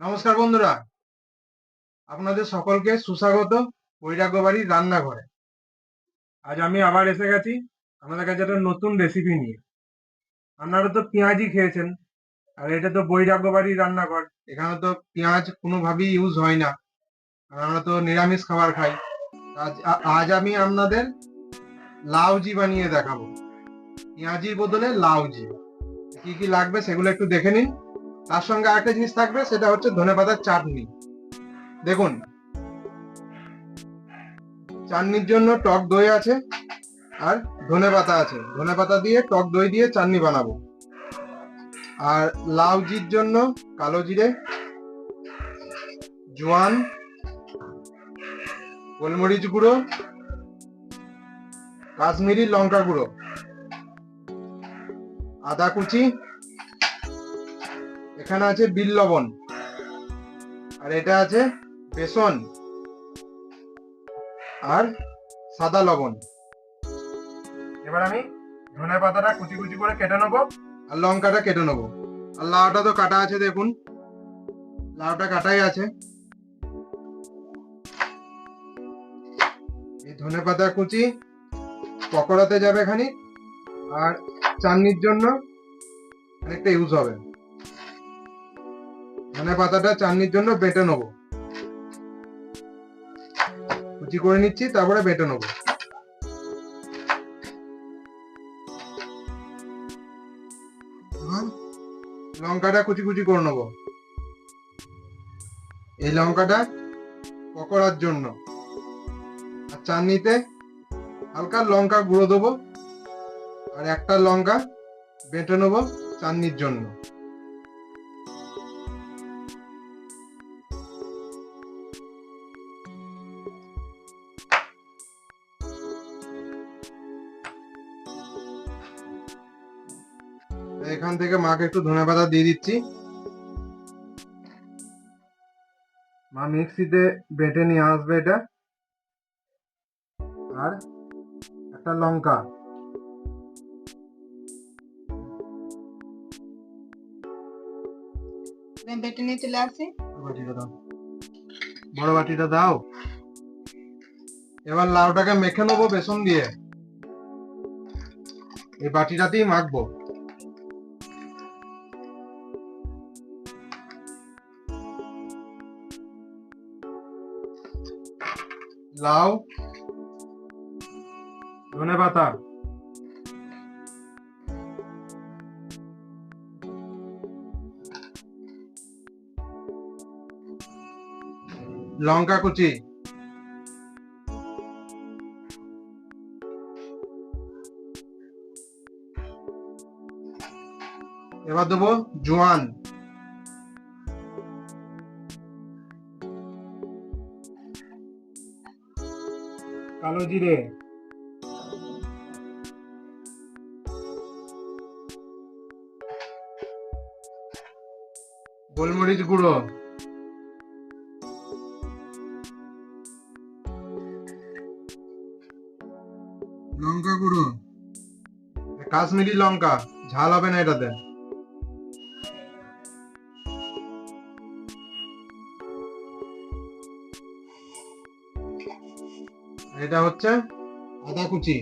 নমস্কার বন্ধুরা। আপনাদের সকলকে সুস্বাগত বৈরাগ্য বাড়ির রান্নাঘরে। আজ আমি আবার এসে গেছি আপনাদের কাছে একটা নতুন রেসিপি নিয়ে। আপনারা তো পেঁয়াজই খেয়েছেন, আর এটা তো বৈরাগ্য বাড়ির রান্নাঘর। এখানে তো পেঁয়াজ কোনোভাবেই ইউজ হয় না আমরা তো নিরামিষ খাবার খাই। আজ আজ আমি আপনাদের লাউজি বানিয়ে দেখাবো। পেঁয়াজির বদলে লাউজি কি কি লাগবে সেগুলো একটু দেখে নিন। তার সঙ্গে আরেকটা জিনিস থাকবে, সেটা হচ্ছে ধনেপাতার চাটনি। দেখুন, চাটনির জন্য টক দই আছে আর ধনেপাতা আছে। ধনেপাতা দিয়ে টক দই দিয়ে চাটনি বানাবো। আর লাউ জির জন্য কালো জিরে, জোয়ান, গোলমরিচ গুঁড়ো, কাশ্মীরি লঙ্কা গুঁড়ো, আদা কুচি এখানে আছে বিল লবণ। আর এটা আছে বেসন। আর সাদা লবণ। এবার আমি ধনে পাতাটা কুচি কুচি করে কেটে নেব। আর লঙ্কাটা কেটে নেব। আর লাউটা তো কাটা আছে দেখুন। লাউটা কাটাই আছে। এই ধনে পাতা কুচি পকোড়াতে যাবে খানিক। আর চাটনির জন্য অনেকটা ইউজ হবে। ধনে পাতাটা চাটনির জন্য বেটে নেব। কুচি করে নিচ্ছি, তারপরে বেটে নেব। লঙ্কাটা কুচি কুচি করে নেব। এই লঙ্কাটা পকোড়ার জন্য। আর চাটনিতে হালকা লঙ্কা গুঁড়ো দেবো। আর একটা লঙ্কা বেটে নেব চাটনির জন্য। এখান থেকে মাকে একটু ধনে পাতা দিয়ে দিচ্ছি। মা মিক্সিতে বেটে নিয়ে আসবে এটা। আর একটা লঙ্কা। বেটে নিয়ে চলে আসি। বাটিটা দাও। বড় বাটিটা দাও। এবার লাউটাকে মেখে নেব বেসন দিয়ে। এই বাটিটাতেই মাখবো। লাউ ধনে পাতা। লঙ্কা কুচি। এবার দেবো জোয়ান। কালো জিরে গোলমরিচ গুঁড়ো। লঙ্কা গুঁড়ো। কাশ্মীরি লঙ্কা ঝাল হবে না এটাতে। এটা হচ্ছে আদা কুচি।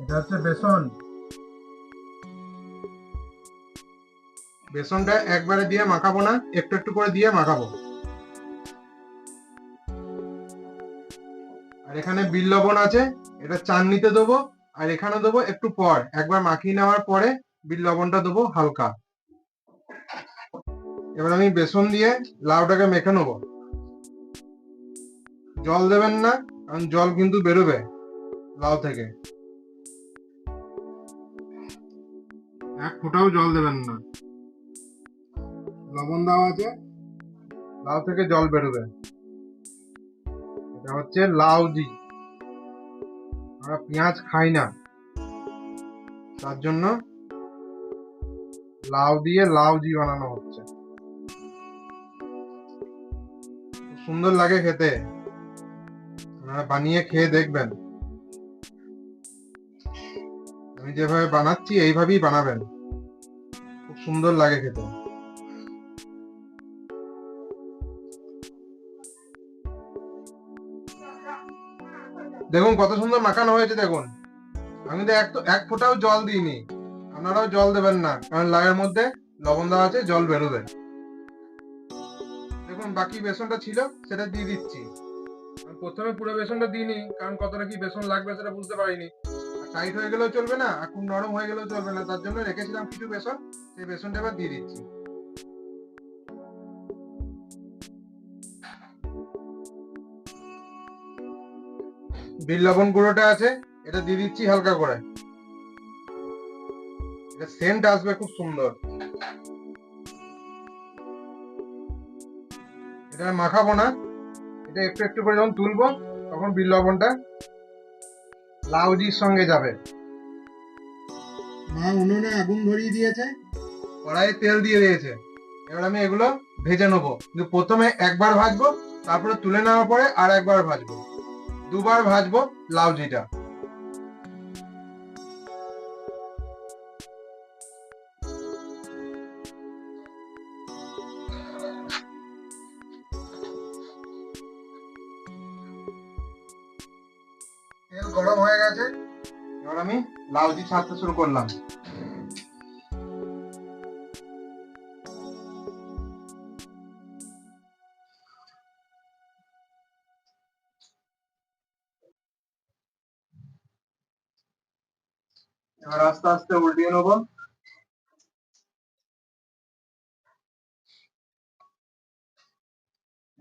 এটা হচ্ছে বেসন। বেসনটা একবারে দিয়ে মাখাবো না, একটু একটু করে দিয়ে মাখাবো। আর এখানে বিল লবণ আছে, এটা চাটনিতে দেবো, আর এখানে দেবো একটু পর। একবার মাখিয়ে নেওয়ার পরে বিল লবণটা দেবো হালকা। এবার আমি বেসন দিয়ে লাউটাকে মেখে নেব। জল দেবেন না, কারণ জল কিন্তু বেরোবে লাউ থেকে। এক ফোঁটাও জল দেবেন না। লবণ দেওয়া আছে, লাউ থেকে জল বেরোবে। এটা হচ্ছে লাউজি আমরা পেঁয়াজ খাই না। তার জন্য লাউ দিয়ে লাউ লাউজি বানানো হচ্ছে। সুন্দর লাগে খেতে। আপনারা বানিয়ে খেয়ে দেখবেন। আমি যেভাবে বানাচ্ছি, এইভাবেই বানাবেন। খুব সুন্দর লাগে খেতে। দেখুন, কত সুন্দর মাখানো হয়েছে, দেখুন। আমি তো এক এক ফোঁটাও জল দিইনি। আপনারাও জল দেবেন না, কারণ লাউয়ের মধ্যে লবণ দেওয়া আছে, জল বেরোবে। দেখুন, বাকি বেসনটা ছিল, সেটা দিয়ে দিচ্ছি। প্রথমে পুরো বেসনটা দিইনি, কারণ কতটা কি বেসন লাগবে সেটা বুঝতে পারিনি। টাইট হয়ে গেলেও চলবে না, আর খুব নরম হয়ে গেলেও চলবে না। তার জন্য রেখেছিলাম কিছু বেসন, সেই বেসনটা এবার দিয়ে দিচ্ছি। বিল লবণ গুঁড়োটা আছে, এটা দিয়ে দিচ্ছি হালকা করে। এটা সেন্ট আসবে খুব সুন্দর। এটা মাখাবো না। এটা একটু একটু করে যখন তুলবো, তখন বিল লবণটা লাউজির সঙ্গে যাবে। মা উনুনে আগুন ধরিয়ে দিয়েছে। কড়াইয়ে তেল দিয়ে দিয়েছে। এবার আমি এগুলো ভেজে নেব। কিন্তু প্রথমে একবার ভাজবো তারপরে তুলে নেওয়ার পরে আর একবার ভাজবো। দুবার ভাজবো লাউজিটা। লাউজি ছাড়তে শুরু করলাম। এবার আস্তে আস্তে উল্টিয়ে নেব।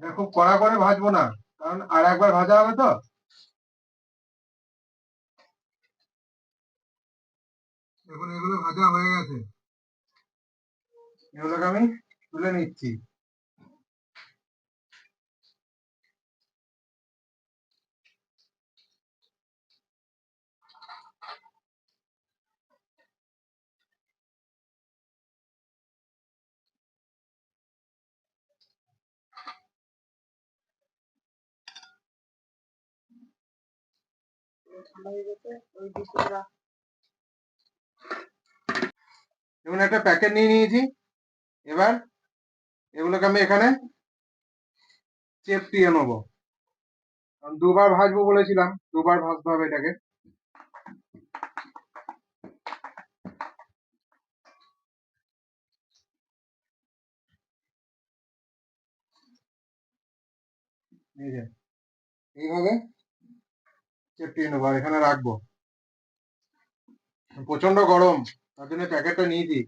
এটা খুব কড়া করে ভাজবো না, কারণ আর একবার ভাজা হবে তো? দেখুন এগুলো ভাজা হয়ে গেছে। এগুলোকে আমি তুলে নিচ্ছি। যেমন একটা প্যাকেট নিয়ে নিয়েছি। এবার এগুলোকে আমি এখানে চেপটিয়ে নেব। দুবার ভাজবো বলেছিলাম, দুবার ভাজতে হবে এটাকে। এইভাবে চেপটিয়ে নেব, আর এখানে রাখব। প্রচণ্ড গরম। তার জন্য প্যাকেটটা নিয়েছি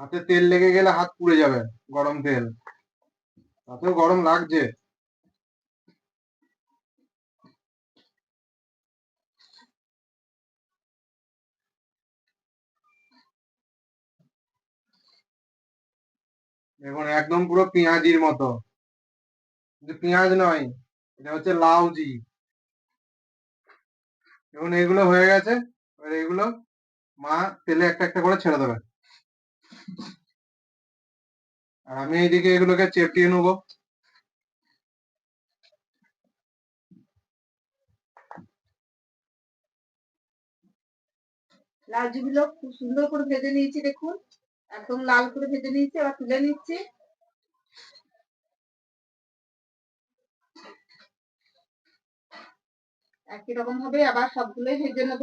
হাতে তেল লেগে গেলে হাত পুড়ে যাবে, গরম তেল। তাতেও গরম লাগছে। দেখুন, একদম পুরো পেঁয়াজির মতো। পেঁয়াজ নয়, এটা হচ্ছে লাউজি দেখুন এগুলো হয়ে গেছে। এবার এগুলো মা তেলে একটা একটা করে ছেড়ে দেবে। আর আমি এইদিকে এগুলোকে চেপটিয়ে নেব। লাউজিগুলো খুব সুন্দর করে ভেজে নিয়েছি, দেখুন। একদম লাল করে ভেজে নিয়েছি, এবার তুলে নিচ্ছি। একই রকম ভাবে আবার সবগুলোই ভেজে নেব।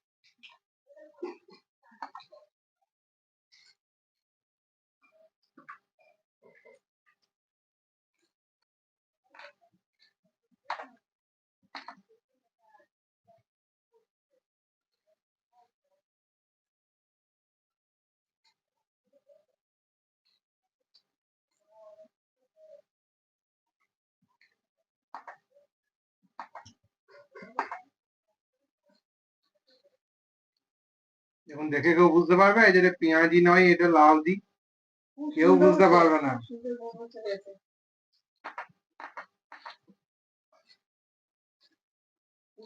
এখন দেখে কেউ বুঝতে পারবে? এই যে এটা পেঁয়াজি নয় এটা লাউ দি কেউ বুঝতে পারবে না।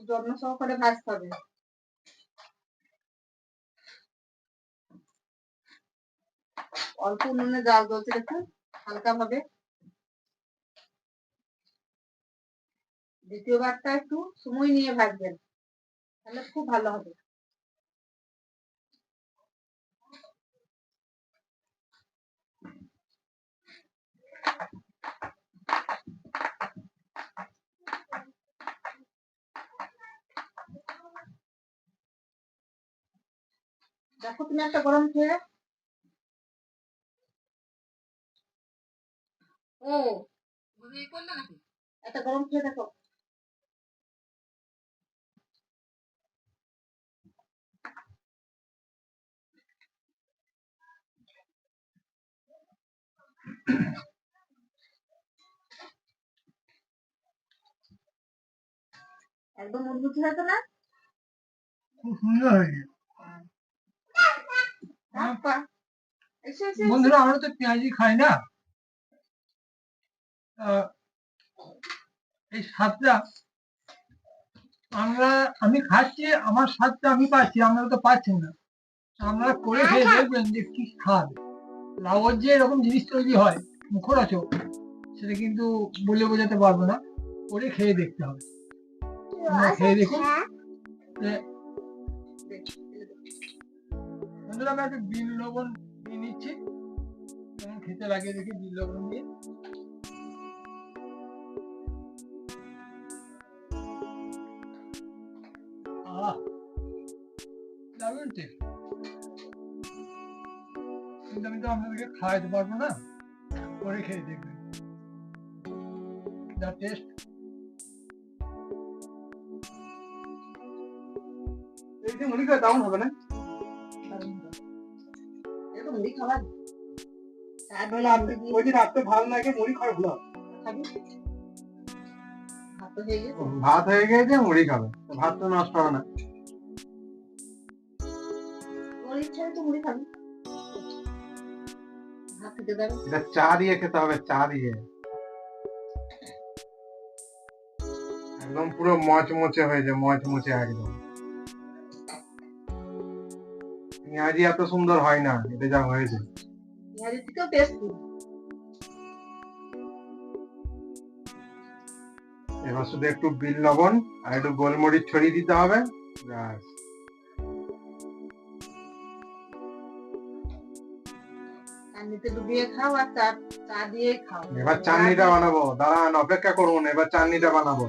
যত্ন সহকারে ভাজতে হবে। অল্প উনুনে জাল হালকা ভাবে দ্বিতীয়বারটা একটু সময় নিয়ে ভাজবেন তাহলে খুব ভালো হবে। দেখো তুমি একটা গরম খেয়ে ও বুঝেই করলে নাকি? একটা গরম খেয়ে দেখো। একদম মুরমুচি হয়েছে না? খুব সুন্দর হয়েছে। বন্ধুরা আমরা তো পেঁয়াজি খাই না। এই স্বাদটা আমরা আমি খাচ্ছি আমার স্বাদটা আমি পাচ্ছি আপনারা তো পাচ্ছেন না। আপনারা করে খেয়ে দেখবেন যে কি স্বাদ। লাউয়ের যে এরকম জিনিস তৈরি হয় মুখরোচক সেটা কিন্তু বলে বোঝাতে পারব না। করে খেয়ে দেখতে হবে। খেয়ে দেখুন যে বন্ধুরা বিল লবণ নিয়ে নিচ্ছি। খেতে লাগে দেখি বিল লবণ দিয়ে। কিন্তু আমি তো আপনাদেরকে খাওয়াতে পারব না। করে খেয়ে দেখবেন। যা টেস্ট এই যে দারুণ হবে না? মুড়ি খাবার? আর তাহলে আপনি ওই যে রাত্রে ভালো লাগে মুড়ি খাওয়া ভালো ভাত হয়ে গেছে। ভাত হয়ে গিয়েছে মুড়ি খাবে। ভাত তো নষ্ট হবে না। তোর ইচ্ছা তো মুড়ি খাবি। ভাত খেতে দেবে এটা চা দিয়ে খেতে হবে চা দিয়ে। একদম পুরো মচমচে হয়েছে মচমচে একদম। পেঁয়াজি এত সুন্দর হয় না এটা যা হয়েছে। পেঁয়াজের থেকেও টেস্টি এবার শুধু একটু বিল লবণ আর একটু গোলমরিচ ছড়িয়ে দিতে হবে ব্যাস। এবার চাটনিটা বানাবো। দাঁড়ান অপেক্ষা করুন এবার চাটনিটা বানাবো।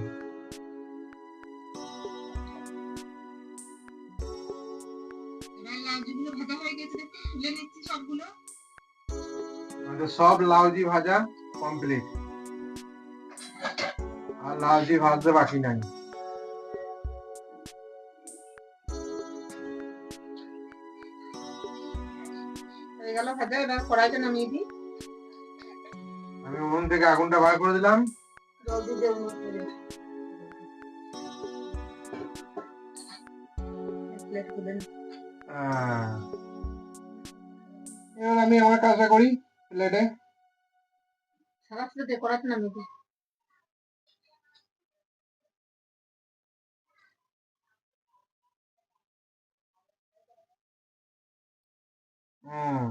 সব লাউজি ভাজা কমপ্লিট আর লাউজি ভাজতে বাকি নাই। গেল ভাজা এবার কড়াইটা নামিয়ে দিই। আমি উনুন থেকে আগুনটা বার করে দিলাম। দেবো প্লেট এবার আমি আমার কাজটা করি। প্লেটে সারা প্লেটে নামিয়ে দিই হুম।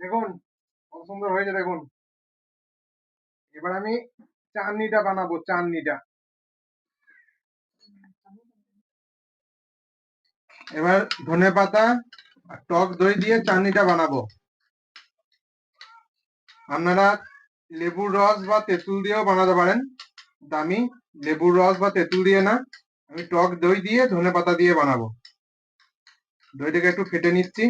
দেখুন কত সুন্দর হয়েছে দেখুন। এবার আমি চাটনিটা বানাবো চাটনিটা এবার ধনে পাতা টক দই দিয়ে চাটনিটা বানাবো। আপনারা লেবুর রস বা তেঁতুল দিয়েও বানাতে পারেন। দামি লেবুর রস বা তেঁতুল দিয়ে না, আমি টক দই দিয়ে ধনে পাতা দিয়ে বানাবো। দইটাকে একটু ফেটে নিচ্ছি।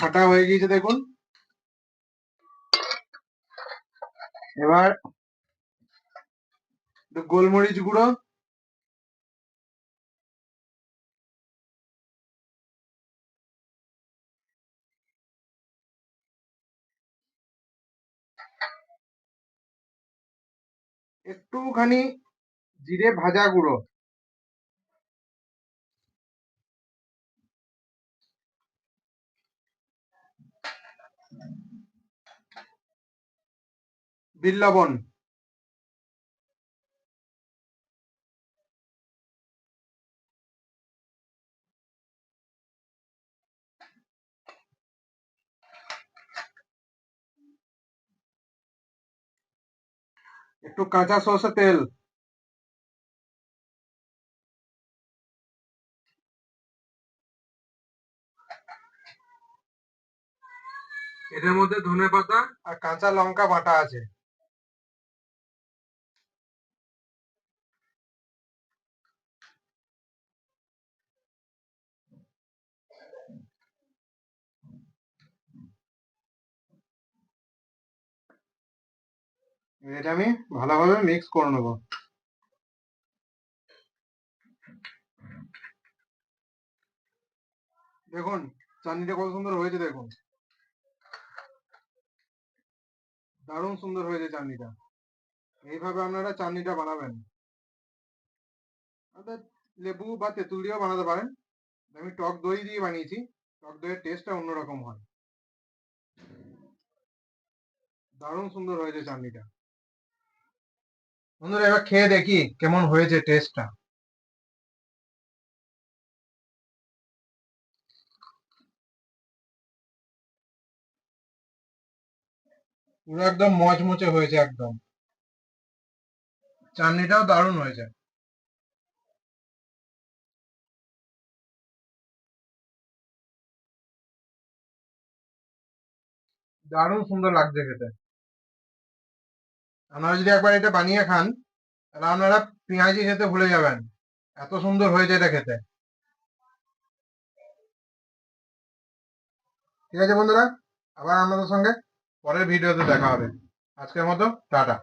ফাটা হয়ে গিয়েছে দেখুন। এবার গোলমরিচ গুঁড়ো। একটুখানি জিরে ভাজা গুঁড়ো। বিট লবণ একটু কাঁচা সরষে তেল। এটার মধ্যে ধনে পাতা আর কাঁচা লঙ্কা বাটা আছে। এটা আমি ভালোভাবে মিক্স করে নেব। দেখুন, চাটনিটা কত সুন্দর হয়েছে, দেখুন। দারুণ সুন্দর হয়েছে চাটনিটা। এইভাবে আপনারা চাটনিটা বানাবেন। অর্থাৎ লেবু বা তেঁতুল দিয়েও বানাতে পারেন। আমি টক দই দিয়ে বানিয়েছি। টক দইয়ের টেস্টটা অন্যরকম হয়। দারুণ সুন্দর হয়েছে চাটনিটা। বন্ধুরা, এবার খেয়ে দেখি কেমন হয়েছে টেস্টটা পুরো একদম মচমচে হয়েছে একদম। চাটনিটাও দারুণ হয়েছে। দারুণ সুন্দর লাগছে খেতে। আপনারা যদি একবার এটা বানিয়ে খান, তাহলে আপনারা পেঁয়াজি খেতে ভুলে যাবেন। এত সুন্দর হয়েছে এটা খেতে। ঠিক আছে বন্ধুরা, আবার আপনাদের সঙ্গে পরের ভিডিওতে দেখা হবে। আজকের মতো, টাটা।